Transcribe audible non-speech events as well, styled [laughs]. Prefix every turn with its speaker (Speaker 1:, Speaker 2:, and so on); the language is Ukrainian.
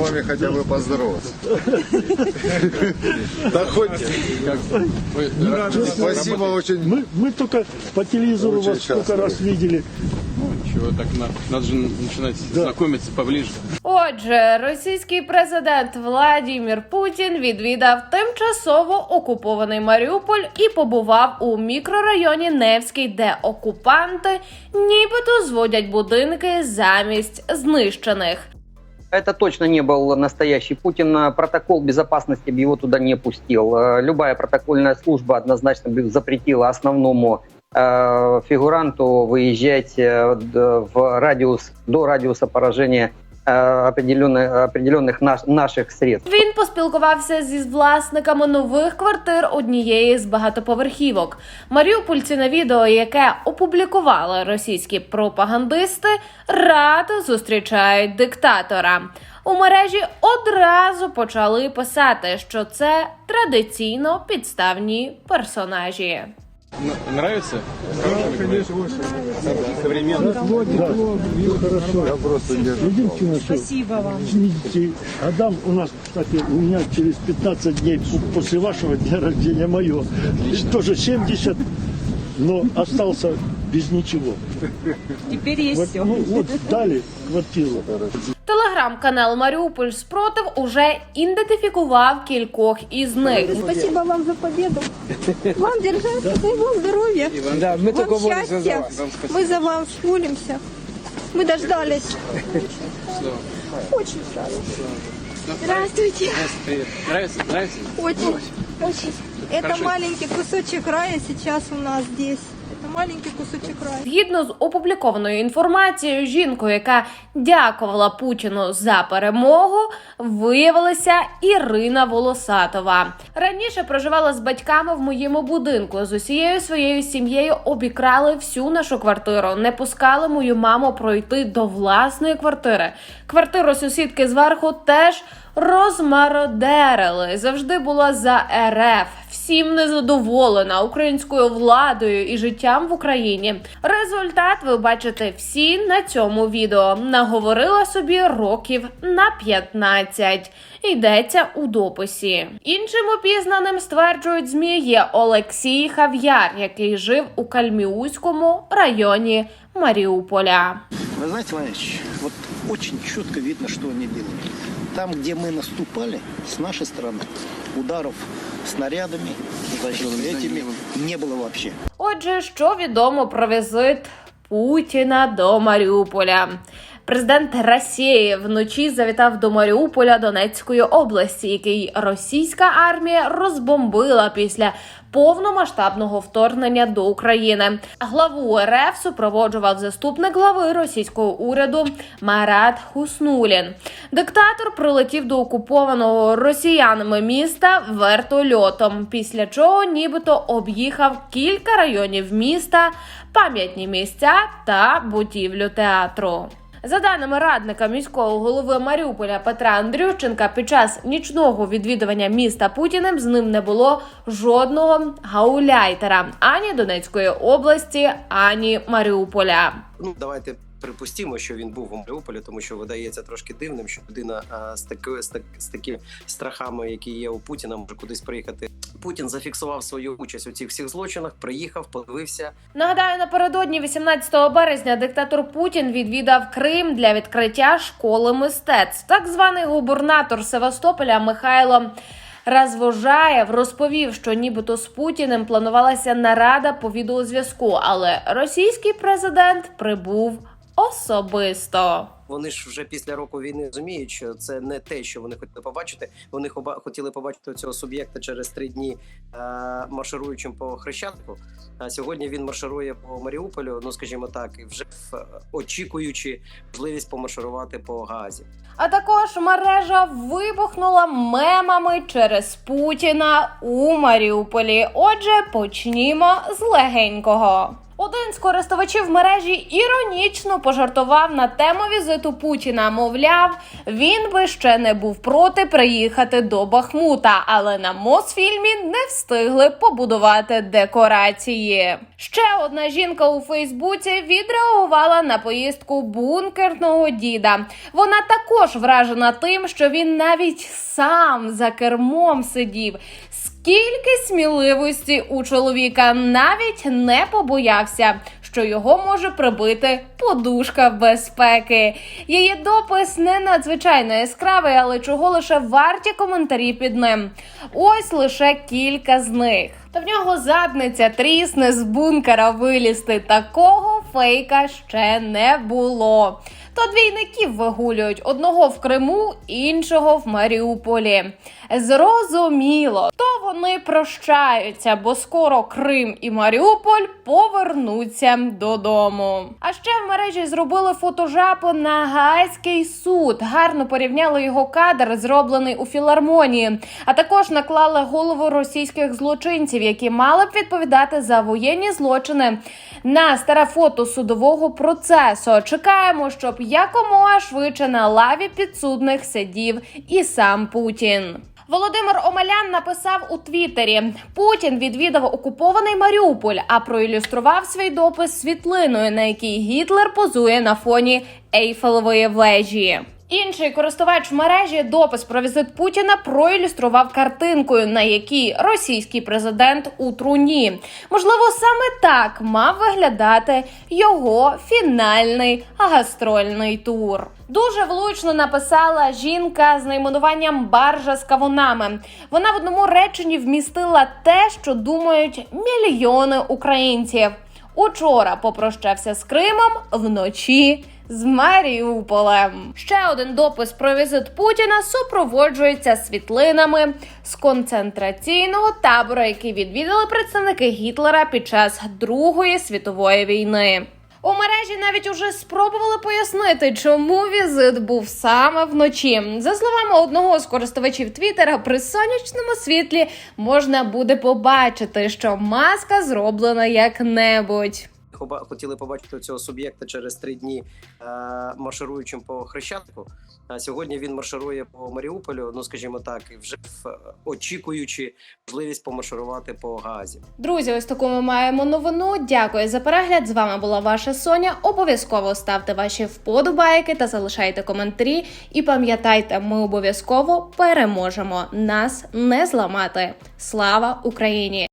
Speaker 1: вами хотя бы поздороваться. [laughs] Да хоть... Спасибо очень.
Speaker 2: Мы, мы только по телевизору
Speaker 1: Очень
Speaker 2: вас сколько
Speaker 1: часто.
Speaker 2: раз видели.
Speaker 3: Чего так на- надо же начинать знакомиться поближе.
Speaker 4: Отже, російський президент Владімір Путін відвідав тимчасово окупований Маріуполь і побував у мікрорайоні Невський, де окупанти нібито зводять будинки замість знищених.
Speaker 5: Это точно не был настоящий Путин. Э, Протокол безопасности бы его туда не пустил. Э, Любая протокольная служба однозначно бы запретила основному э, фигуранту выезжать э, д- в радиус до радиуса поражения э, определенных, определенных наш- наших средств.
Speaker 4: Він поспілкувався зі власниками нових квартир однієї з багатоповерхівок. Маріупольці на відео, яке опублікували російські пропагандисти, радо зустрічають диктатора. У мережі одразу почали писати, що це традиційно підставні персонажі.
Speaker 3: Нравится? Конечно, Современно.
Speaker 2: Хорошо.
Speaker 1: Я просто не
Speaker 2: Единственное, что
Speaker 6: Спасибо вам.
Speaker 2: видите, Адам у нас, кстати, у меня через 15 дней после вашего дня рождения мое. Тоже 70, но остался без ничего.
Speaker 6: Теперь есть
Speaker 2: Вот,
Speaker 6: все.
Speaker 2: ну, вот дали квартиру.
Speaker 4: Телеграм-канал Маріуполь Спротив уже ідентифікував кількох із них.
Speaker 7: Спасибо вам за победу. Вам держаться, дай вам здоровья.
Speaker 8: Да, мы только
Speaker 7: Вам
Speaker 8: молимся за
Speaker 7: счастья.
Speaker 8: вас.
Speaker 7: Мы за вас молимся. Мы дождались. Очень рада. Здравствуйте.
Speaker 3: Привет. Нравится? Нравится?
Speaker 7: Очень, очень. Это
Speaker 3: Хорошо.
Speaker 7: маленький кусочек рая сейчас у нас здесь. Это маленький кусочек рая.
Speaker 4: Згідно з опублікованою інформацією, жінкою, яка дякувала Путіну за перемогу, виявилася Ірина Волосатова. Раніше проживала з батьками в моєму будинку. З усією своєю сім'єю обікрали всю нашу квартиру, не пускали мою маму пройти до власної квартири. Квартиру сусідки зверху теж розмародерили. Завжди була за РФ. Всім незадоволена українською владою і життям в Україні. Результат ви бачите всі на цьому відео. Наговорила собі років на 15. Йдеться у дописі. Іншим опізнаним стверджують змі є Олексій Хав'яр, який жив у Кальміуському районі Маріуполя.
Speaker 9: Вы знаете, Владимирович, вот очень четко видно, что они делают. Там, где мы наступали, с нашей стороны, ударов снарядами, значит, этими не было вообще.
Speaker 4: Отже, що відомо про візит Путіна до Маріуполя? Президент Росії вночі завітав до Маріуполя Донецької області, який російська армія розбомбила після повномасштабного вторгнення до України. Главу РФ супроводжував заступник глави російського уряду Марат Хуснулін. Диктатор прилетів до окупованого росіянами міста вертольотом, після чого нібито об'їхав кілька районів міста, пам'ятні місця та будівлю театру. За даними радника міського голови Маріуполя Петра Андрющенка, під час нічного відвідування міста Путіним з ним не було жодного гауляйтера ані Донецької області, ані Маріуполя.
Speaker 10: Ну, давайте припустімо, що він був у Маріуполі, тому що видається трошки дивним, що людина а, з такою з, так, з такими страхами, які є у Путіна, може кудись приїхати. Путін зафіксував свою участь у цих всіх злочинах, приїхав, подивився.
Speaker 4: Нагадаю, напередодні 18 березня диктатор Путін відвідав Крим для відкриття школи мистецтв. Так званий губернатор Севастополя Михайло. Розвожаєв розповів, що нібито з Путіним планувалася нарада по відеозв'язку, але російський президент прибув особисто.
Speaker 10: Вони ж вже після року війни розуміють, що це не те, що вони хотіли побачити. Вони хотіли побачити цього суб'єкта через три дні е, маршируючим по хрещатику. А сьогодні він марширує по Маріуполю. Ну скажімо так, і вже в- очікуючи можливість помарширувати по Газі.
Speaker 4: А також мережа вибухнула мемами через Путіна у Маріуполі. Отже, почнімо з легенького. Один з користувачів мережі іронічно пожартував на тему візиту Путіна. Мовляв, він би ще не був проти приїхати до Бахмута, але на Мосфільмі не встигли побудувати декорації. Ще одна жінка у Фейсбуці відреагувала на поїздку бункерного діда. Вона також вражена тим, що він навіть сам за кермом сидів. Скільки сміливості у чоловіка навіть не побоявся, що його може прибити подушка безпеки. Її допис не надзвичайно яскравий, але чого лише варті коментарі під ним. Ось лише кілька з них. Та в нього задниця трісне з бункера вилізти. Такого фейка ще не було. То двійників вигулюють одного в Криму, іншого в Маріуполі. Зрозуміло, то вони прощаються, бо скоро Крим і Маріуполь повернуться додому. А ще в мережі зробили фотожапу на Гаазький суд. Гарно порівняли його кадр, зроблений у філармонії. А також наклали голову російських злочинців, які мали б відповідати за воєнні злочини на старе фото судового процесу. Чекаємо, щоб якомога швидше на лаві підсудних сидів і сам Путін. Володимир Омелян написав у Твіттері: Путін відвідав окупований Маріуполь, а проілюстрував свій допис світлиною, на якій Гітлер позує на фоні Ейфелевої вежі. Інший користувач в мережі допис про візит Путіна проілюстрував картинкою, на якій російський президент у труні. Можливо, саме так мав виглядати його фінальний гастрольний тур. Дуже влучно написала жінка з найменуванням баржа з кавунами. Вона в одному реченні вмістила те, що думають мільйони українців. Учора попрощався з Кримом вночі з Маріуполем. Ще один допис про візит Путіна супроводжується світлинами з концентраційного табору, який відвідали представники Гітлера під час Другої світової війни. У мережі навіть уже спробували пояснити, чому візит був саме вночі. За словами одного з користувачів Твіттера, при сонячному світлі можна буде побачити, що маска зроблена як-небудь.
Speaker 10: Хоба- хотіли побачити цього суб'єкта через три дні е, маршируючим по Хрещатику. А сьогодні він марширує по Маріуполю. Ну скажімо так, і вже в, е, очікуючи можливість помарширувати по Газі.
Speaker 4: Друзі, ось таку ми маємо новину. Дякую за перегляд. З вами була ваша Соня. Обов'язково ставте ваші вподобайки та залишайте коментарі. І пам'ятайте, ми обов'язково переможемо. Нас не зламати. Слава Україні!